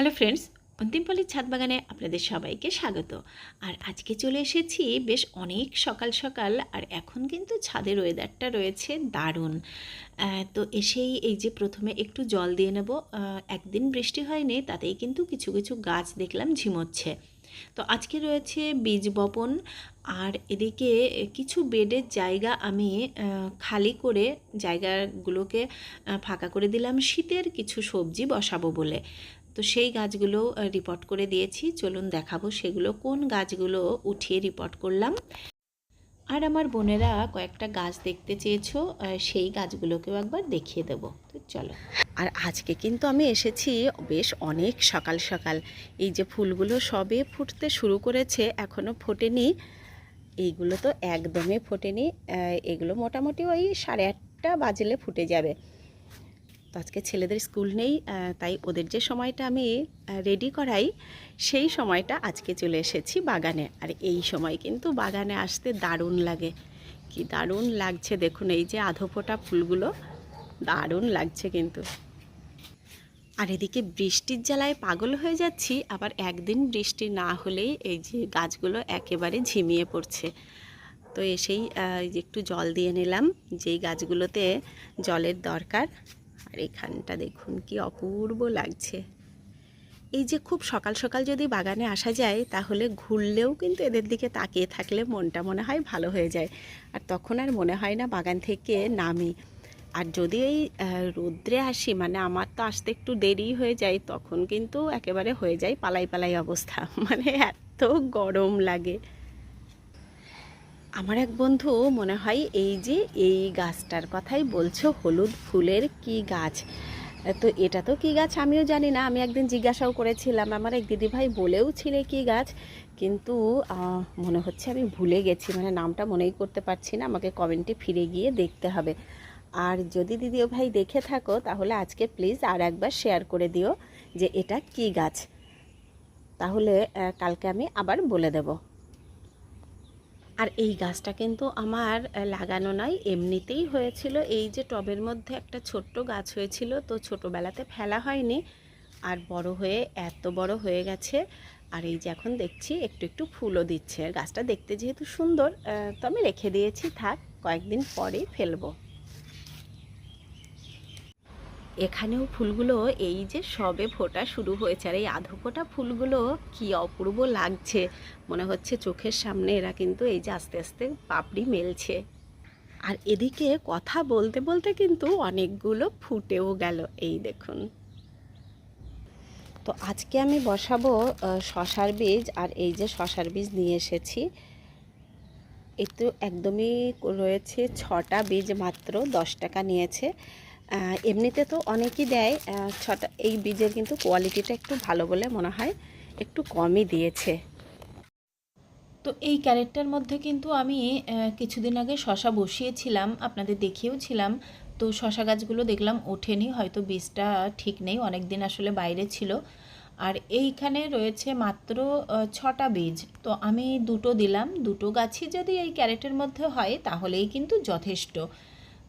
Hello friends অন্তিমপল্লীর ছাদ বাগানে আপনাদের সবাইকে স্বাগত। আর আজকে চলে এসেছি বেশ অনেক সকাল সকাল, আর এখন কিন্তু ছাদের ওয়েদারটা রয়েছে দারুণ। তো এসেই এই যে প্রথমে একটু জল দিয়ে নেব। একদিন বৃষ্টি হয়নি, তাতেই কিন্তু কিছু কিছু গাছ দেখলাম ঝিমোচ্ছে। তো আজকে রয়েছে বীজ বপন, আর এদিকে কিছু বেডের জায়গা আমি খালি করে জায়গাগুলোকে ফাঁকা করে দিলাম শীতের কিছু সবজি বসাবো বলে। তো সেই গাছগুলো রিপোর্ট করে দিয়েছি। চলুন দেখাবো সেগুলো কোন গাছগুলো উঠিয়ে রিপোর্ট করলাম। আর আমার বোনেরা কয়েকটা গাছ দেখতে চেয়েছো সেই গাছগুলোকেও একবার দেখিয়ে দেবো। তো চলো। আর আজকে কিন্তু আমি এসেছি বেশ অনেক সকাল সকাল। এই যে ফুলগুলো সবে ফুটতে শুরু করেছে এখনও ফোটেনি। এইগুলো তো একদমই ফোটেনি। এগুলো মোটামুটি ওই সাড়ে আটটা বাজলে ফুটে যাবে। তো আজকে ছেলেদের স্কুল নেই তাই ওদের যে সময়টা আমি রেডি করাই, সেই সময়টা আজকে চলে এসেছি বাগানে। আর এই সময় কিন্তু বাগানে আসতে দারুণ লাগে। কি দারুণ লাগছে দেখুন, এই যে আধো ফোটা ফুলগুলো, দারুণ লাগছে কিন্তু। আর এদিকে বৃষ্টির জ্বালায় পাগল হয়ে যাচ্ছি, আবার একদিন বৃষ্টি না হলেই এই যে গাছগুলো একেবারে ঝিমিয়ে পড়ছে। তো এসেই একটু জল দিয়ে নিলাম, যেই গাছগুলোতে জলের দরকার আর এখানটা দেখুন, কি অপূর্ব লাগছে। এই যে খুব সকাল সকাল যদি বাগানে আসা যায়, তাহলে ঘুরলেও কিন্তু এদের দিকে তাকিয়ে থাকলে মনটা মনে হয় ভালো হয়ে যায়। আর তখন আর মনে হয় না বাগান থেকে নামি। আর যদি এই রৌদ্রে আসি মানে আমার তো আসতে একটু দেরি হয়ে যায়, তখন কিন্তু একেবারে হয়ে যায় পালাই পালাই অবস্থা। মানে এত গরম লাগে। আমার এক বন্ধু মনে হয় এই যে এই গাছটার কথাই বলছো, হলুদ ফুলের কি গাছ? তো এটা তো কি গাছ আমিও জানি না, আমি একদিন জিজ্ঞাসাও করেছিলাম, আমার এক দিদিভাই বলেও ছিলে কি গাছ, কিন্তু মনে হচ্ছে আমি ভুলে গেছি মানে নামটা মনেই করতে পারছি না, আমাকে কমেন্টে ফিরে গিয়ে দেখতে হবে। আর যদি দিদিও ভাই দেখে থাকো, তাহলে আজকে প্লিজ আর একবার শেয়ার করে দিও যে এটা কি গাছ। তাহলে কালকে আমি আবার বলে দেবো। আর এই গাছটা কিন্তু আমার লাগানো নয়, এমনিতেই হয়েছিল। এই যে টবের মধ্যে একটা ছোট্ট গাছ হয়েছিল, তো ছোটোবেলাতে ফেলা হয়নি। আর বড় হয়ে এত বড় হয়ে গেছে। আর এই যে এখন দেখছি, একটু একটু ফুলও দিচ্ছে। গাছটা দেখতে যেহেতু সুন্দর তো আমি রেখে দিয়েছি, থাক, কয়েকদিন পরেই ফেলব। এখানেও ফুলগুলো এই যে সবে ফোটা শুরু হয়েছে। আর এই আধো ফোটা ফুলগুলো কি অপূর্ব লাগছে। মনে হচ্ছে চোখের সামনে এরা কিন্তু এই যে আস্তে আস্তে পাপড়ি মেলছে। আর এদিকে কথা বলতে বলতে কিন্তু অনেকগুলো ফুটেও গেল। এই দেখুন। তো আজকে আমি বসাবো শশার বীজ। আর এই যে শশার বীজ নিয়ে এসেছি। এই তো একদমই রয়েছে ছটা বীজ মাত্র, দশ টাকা নিয়েছে। এমনিতে তো অনেকই দেয় ছটা, এই বীজের কিন্তু কোয়ালিটিটা একটু ভালো বলে মনে হয়, একটু কমই দিয়েছে। তো এই ক্যারেটটার মধ্যে কিন্তু আমি কিছুদিন আগে শশা বসিয়েছিলাম, আপনাদের দেখিয়েওছিলাম, তো শশা গাছগুলো দেখলাম ওঠেনি, হয়তো বীজটা ঠিক নেই অনেক দিন আসলে বাইরে ছিল। আর এইখানে রয়েছে মাত্র ছটা বীজ, তো আমি দুটো দিলাম, দুটো গাছই যদি এই ক্যারেটের মধ্যে হয়, তাহলেই কিন্তু যথেষ্ট।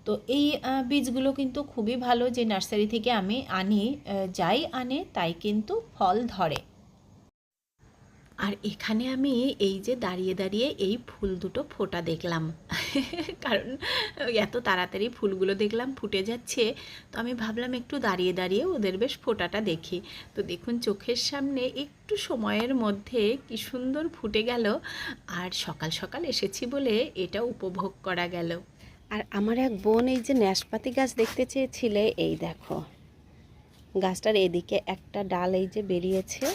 তো এই বীজগুলো কিন্তু খুবই ভালো যে নার্সারি থেকে আমি আনি যাই আনে, তাই কিন্তু ফল ধরে। আর এখানে আমি এই যে দাঁড়িয়ে দাঁড়িয়ে এই ফুল দুটো ফোটা দেখলাম। কারণ এত তাড়াতাড়ি ফুলগুলো দেখলাম ফুটে যাচ্ছে, তো আমি ভাবলাম একটু দাঁড়িয়ে দাঁড়িয়ে ওদের বেশ ফোটাটা দেখি। তো দেখুন চোখের সামনে একটু সময়ের মধ্যে কি সুন্দর ফুটে গেল, আর সকাল সকাল এসেছি বলে এটা উপভোগ করা গেল। আর আমার এক বোন এই যে ন্যাশপাতি গাছ দেখতে চেয়েছিলে, এই দেখো। গাছটার এদিকে একটা ডাল এই যে বেরিয়েছে,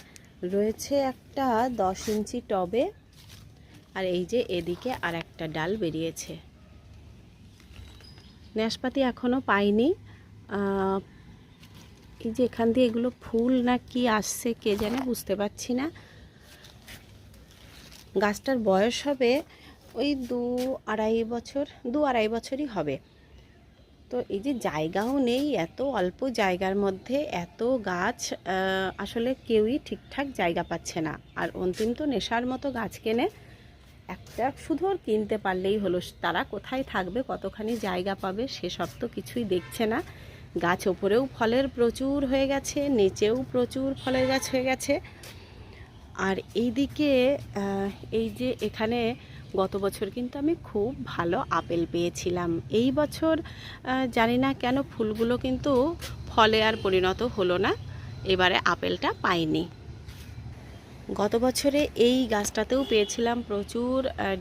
রয়েছে একটা দশ ইঞ্চি টবে, আর এই যে এদিকে আর একটা ডাল বেরিয়েছে। নাশপাতি এখনও পাইনি এই যে এখান দিয়ে এগুলো ফুল না কি আসছে কে জানে, বুঝতে পারছি না। গাছটার বয়স হবে ওই দু আড়াই বছর, দু আড়াই বছরই হবে। তো এই যে জায়গাও নেই, এত অল্প জায়গার মধ্যে এত গাছ আসলে কেউই ঠিকঠাক জায়গা পাচ্ছে না। আর অন্তিম তো নেশার মতো গাছ কেনে, একটা শুধু কিনতে পারলেই হলো। তারা কোথায় থাকবে, কতখানি জায়গা পাবে, সেসব তো কিছুই দেখছে না। গাছ ওপরেও ফলের প্রচুর হয়ে গেছে, নিচেও প্রচুর ফলের গাছ হয়ে গেছে। আর এইদিকে এই যে এখানে গত বছর কিন্তু আমি খুব ভালো আপেল পেয়েছিলাম। এই বছর জানি না কেন ফুলগুলো কিন্তু ফলে আর পরিণত হলো না। এবারে আপেলটা পাইনি। গত বছরে এই গাছটাতেও পেয়েছিলাম প্রচুর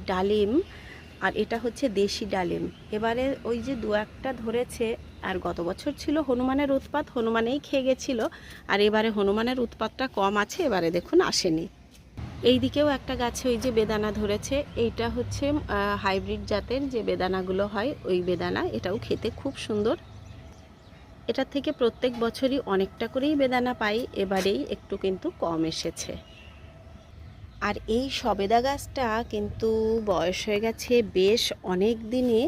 ডালিম, আর এটা হচ্ছে দেশি ডালিম। এবারে ওই যে দু একটা ধরেছে, আর গত বছর ছিল হনুমানের উৎপাত, হনুমানেই খেয়ে গেছিল। আর এবারে হনুমানের উৎপাতটা কম আছে, এবারে দেখুন আসেনি। এই দিকেও একটা গাছে ওই যে বেদানা ধরেছে, এইটা হচ্ছে হাইব্রিড জাতের যে বেদানাগুলো হয়, ওই বেদানা, এটাও খেতে খুব সুন্দর। এটার থেকে প্রত্যেক বছরই অনেকটা করেই বেদানা পাই, এবারেই একটু কিন্তু কম এসেছে। আর এই সবেদা গাছটা কিন্তু বয়স হয়ে গেছে বেশ অনেক দিনে,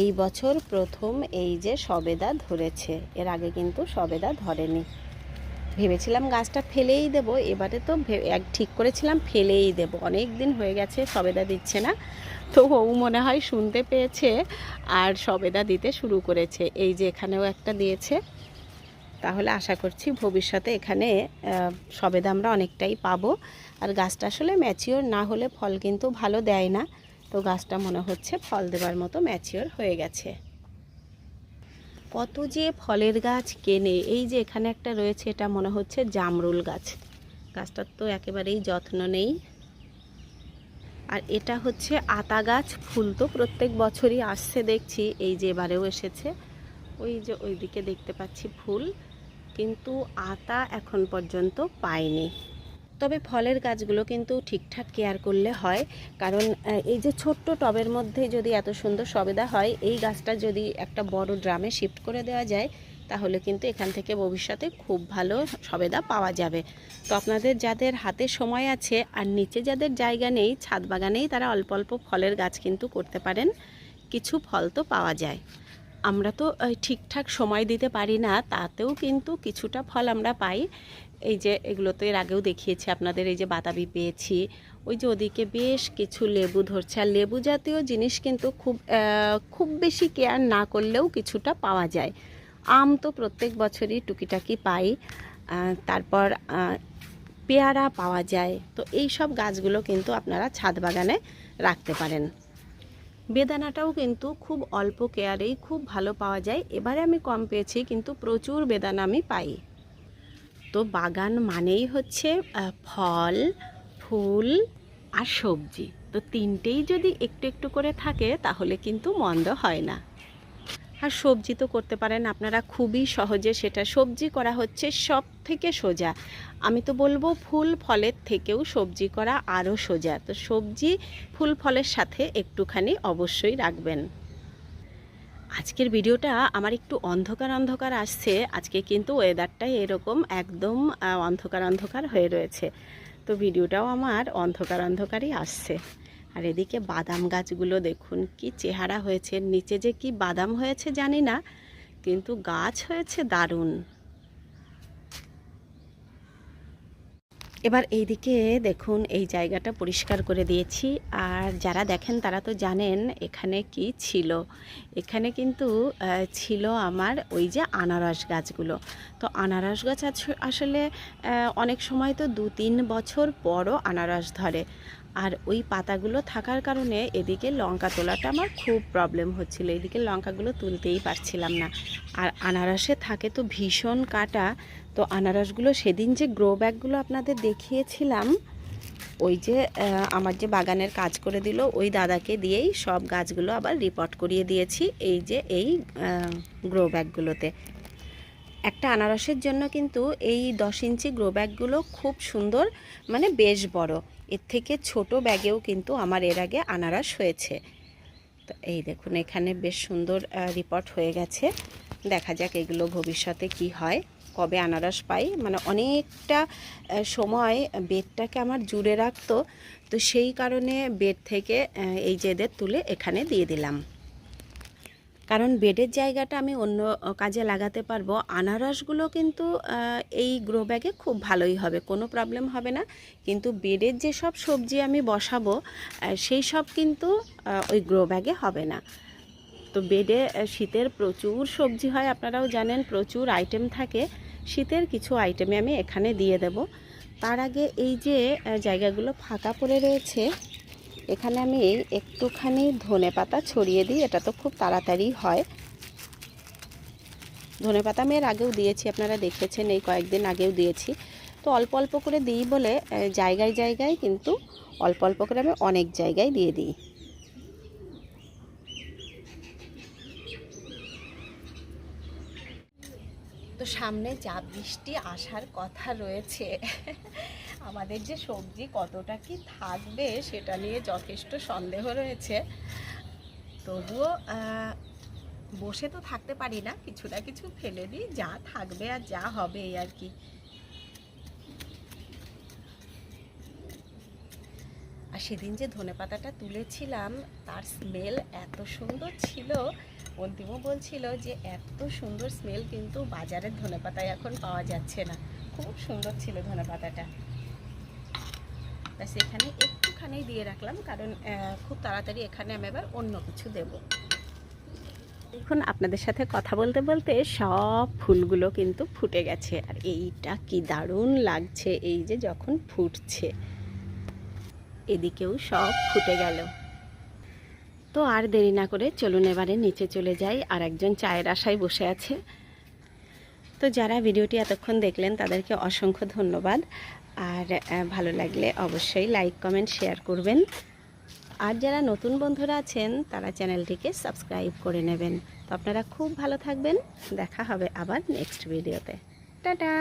এই বছর প্রথম এই যে সবেদা ধরেছে, এর আগে কিন্তু সবেদা ধরেনি। ভেবেছিলাম গাছটা ফেলেই দেব, এবারে তো এক ঠিক করেছিলাম ফেলেই দেব। অনেক দিন হয়ে গেছে, সবেদা দিচ্ছে না। তো ও মনে হয় শুনতে পেয়েছে আর সবেদা দিতে শুরু করেছে। এই যে এখানেও একটা দিয়েছে। তাহলে আশা করছি ভবিষ্যতে এখানে সবেদা আমরা অনেকটাই পাবো। আর গাছটা আসলে ম্যাচিওর না হলে ফল কিন্তু ভালো দেয় না। তো গাছটা মনে হচ্ছে ফল দেবার মতো ম্যাচিওর হয়ে গেছে। কত যে ফলের গাছ কেনে। এই যে এখানে একটা রয়েছে, এটা মনে হচ্ছে জামরুল গাছ। গাছটার তো একেবারেই যত্ন নেই। আর এটা হচ্ছে আতা গাছ, ফুল তো প্রত্যেক বছরই আসছে দেখছি, এই যে এবারেও এসেছে। ওই যে ওইদিকে দেখতে পাচ্ছি ফুল, কিন্তু আতা এখন পর্যন্ত পাইনি। তবে ফলের গাছগুলো কিন্তু ঠিকঠাক কেয়ার করলে হয়। কারণ এই যে ছোট্ট টবের মধ্যে যদি এত সুন্দর সবেদা হয়, এই গাছটা যদি একটা বড় ড্রামে শিফট করে দেওয়া যায়, তাহলে কিন্তু এখান থেকে ভবিষ্যতে খুব ভালো সবেদা পাওয়া যাবে। তো আপনাদের যাদের হাতে সময় আছে আর নিচে যাদের জায়গা নেই, ছাদ বাগানেই তারা অল্প অল্প ফলের গাছ কিন্তু করতে পারেন। কিছু ফল তো পাওয়া যায়। আমরা তো ঠিকঠাক সময় দিতে পারি না, তাতেও কিন্তু কিছুটা ফল আমরা পাই। এই যে এগুলো তো এর আগেও দেখিয়েছি, আপনাদের এই যে বাতাবি পেয়েছি, ওই যে ওদিকে বেশ কিছু লেবু ধরছে। আর লেবু জাতীয় জিনিস কিন্তু খুব খুব বেশি কেয়ার না করলেও কিছুটা পাওয়া যায়। আম তো প্রত্যেক বছরই টুকিটাকি পাই তারপর পেয়ারা পাওয়া যায়। তো এই সব গাছগুলো কিন্তু আপনারা ছাদ বাগানে রাখতে পারেন। বেদানাটাও কিন্তু খুব অল্প কেয়ারেই খুব ভালো পাওয়া যায়। এবারে আমি কম পেয়েছি, কিন্তু প্রচুর বেদানা আমি পাই। তো বাগান মানেই হচ্ছে ফল, ফুল আর সবজি। তো তিনটেই যদি একটু একটু করে থাকে, তাহলে কিন্তু মন্দ হয় না। আর সবজি তো করতে পারেন আপনারা খুবই সহজে, সেটা সবজি করা হচ্ছে সব থেকে সোজা। আমি তো বলব ফুল ফলের থেকেও সবজি করা আরও সোজা। তো সবজি ফুল ফলের সাথে একটুখানি অবশ্যই রাখবেন। আজকের ভিডিওটা আমার একটু অন্ধকার অন্ধকার আসছে। আজকে কিন্তু ওয়েদারটাই এরকম একদম অন্ধকার অন্ধকার হয়ে রয়েছে। তো ভিডিওটাও আমার অন্ধকার অন্ধকারই আসছে। আর এদিকে বাদাম গাছগুলো দেখুন, কি চেহারা হয়েছে। নিচে যে কি বাদাম হয়েছে জানি না, কিন্তু গাছ হয়েছে দারুণ। এবার এইদিকে দেখুন, এই জায়গাটা পরিষ্কার করে দিয়েছি। আর যারা দেখেন, তারা তো জানেন এখানে কি ছিল। এখানে কিন্তু ছিল আমার ওই যে আনারস গাছগুলো। তো আনারস গাছ আসলে অনেক সময় তো দু তিন বছর পরও আনারস ধরে। আর ওই পাতাগুলো থাকার কারণে এদিকে লঙ্কা তোলাটা আমার খুব প্রবলেম হচ্ছিল। এদিকে লঙ্কাগুলো তুলতেই পারছিলাম না। আর আনারসে থাকে তো ভীষণ কাটা। তো আনারসগুলো সেদিন যে গ্রো ব্যাগগুলো আপনাদের দেখিয়েছিলাম, ওই যে আমার যে বাগানের কাজ করে দিল, ওই দাদাকে দিয়েই সব গাছগুলো আবার রিপোর্ট করিয়ে দিয়েছি এই যে এই গ্রো ব্যাগগুলোতে একটা আনারসের জন্য কিন্তু এই দশ ইঞ্চি গ্রো ব্যাগগুলো খুব সুন্দর মানে বেশ বড়। এর থেকে ছোট ব্যাগেও কিন্তু আমার এর আগে আনারস হয়েছে। তো এই দেখুন, এখানে বেশ সুন্দর রিপোর্ট হয়ে গেছে। দেখা যাক এগুলো ভবিষ্যতে কি হয়, কবে আনারস পাই। মানে অনেকটা সময় বেডটাকে আমার জুড়ে রাখতো। তো সেই কারণে বেড থেকে এই যেদের তুলে এখানে দিয়ে দিলাম। কারণ বেডের জায়গাটা আমি অন্য কাজে লাগাতে পারব। আনারসগুলো কিন্তু এই গ্রো ব্যাগে খুব ভালোই হবে, কোনো প্রবলেম হবে না। কিন্তু বেডের যেসব সবজি আমি বসাবো সেই সব কিন্তু ওই গ্রো ব্যাগে হবে না। তো বেডে শীতের প্রচুর সবজি হয়, আপনারাও জানেন, প্রচুর আইটেম থাকে। শীতের কিছু আইটেমে আমি এখানে দিয়ে দেব। তার আগে এই যে জায়গাগুলো ফাঁকা পড়ে রয়েছে এখানে আমি একটুখানি ধনে পাতা ছড়িয়ে দিই, এটা তো খুব তাড়াতাড়ি হয়। ধনে পাতা আমি এর আগেও দিয়েছি, আপনারা দেখেছেন, এই কয়েকদিন আগেও দিয়েছি। তো অল্প অল্প করে দিই বলে জায়গায় জায়গায় কিন্তু অল্প অল্প করে আমি অনেক জায়গায় দিয়ে দিই। তো সামনে যা বৃষ্টি আসার কথা রয়েছে আমাদের যে সবজি কতটা কি থাকবে সেটা নিয়ে যথেষ্ট সন্দেহ রয়েছে। তবুও বসে তো থাকতে পারি না, কিছু না কিছু ফেলে দিই, যা থাকবে আর যা হবে আর কি। আর সেদিন যে ধনেপাতাটা তুলেছিলাম, তার স্মেল এত সুন্দর ছিল। অন্তিমও বলছিল যে, এত সুন্দর স্মেল কিন্তু বাজারের ধনেপাতায় এখন পাওয়া যাচ্ছে না। খুব সুন্দর ছিল ধনেপাতাটা ব্যাস, এখানে একটুখানি দিয়ে রাখলাম, কারণ খুব তাড়াতাড়ি এখানে আমি এবার অন্য কিছু দেব। দেখুন, আপনাদের সাথে কথা বলতে বলতে সব ফুলগুলো কিন্তু ফুটে গেছে, আর এইটা কি দারুণ লাগছে, এই যে যখন ফুটছে। এদিকেও সব ফুটে গেল। তো আর দেরি না করে চলুন এবারে নিচে চলে যাই, আর একজন চায়ের আশায় বসে আছে। তো যারা ভিডিওটি এতক্ষণ দেখলেন, তাদেরকে অসংখ্য ধন্যবাদ। আর ভালো লাগলে অবশ্যই লাইক কমেন্ট শেয়ার করবেন। আর যারা নতুন বন্ধুরা আছেন, তারা চ্যানেলটিকে সাবস্ক্রাইব করে নেবেন। তো আপনারা খুব ভালো থাকবেন। দেখা হবে আবার নেক্সট ভিডিওতে টাটা!